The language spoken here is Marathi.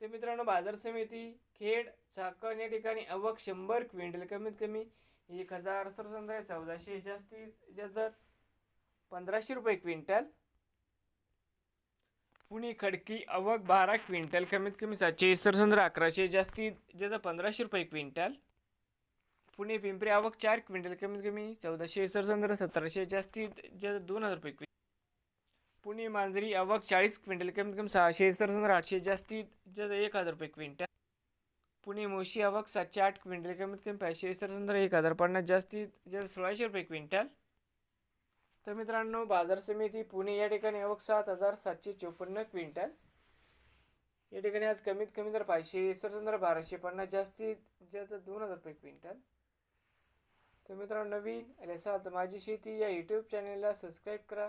ते मित्रांनो बाजार समिती खेड चाकण या ठिकाणी अवक शंभर क्विंटल कमीत कमी एक हजार सरसंद्र चौदाशे जास्तीत जास्त पंधराशे रुपये क्विंटल. पुणे खडकी अवक बारा क्विंटल कमीत कमी सातशे सरसंद्र अकराशे जास्तीत ज्याचा पंधराशे रुपये क्विंटल. पुणे पिंपरी आवक चार क्विंटल कमीत कमी चौदाशे सरसंद्र सतराशे जास्तीत ज्याचा दोन हजार रुपये क्विंटल. पुणे मांजरी आवक चाळीस क्विंटल कमीत कमी सहाशे सरसंद्र आठशे जास्तीत जास्त एक हजार रुपये क्विंटल. पुणे मोशी आवक सातशे आठ क्विंटल कमीत कमी पाचशे सरसंद्र एक हजार पन्नास जास्तीत जास्त सोळाशे रुपये क्विंटल. तर मित्रांनो बाजार समिती पुणे या ठिकाणी आवक सात हजार सातशे चोपन्न क्विंटल. या ठिकाणी आज कमीत कमी तर पाचशे सरसंद्र बाराशे पन्नास जास्तीत जास्त दोन हजार रुपये क्विंटल. तर मित्रांनो नवीन असाल तर माझी शेती या यूट्यूब चॅनलला सबस्क्राईब करा.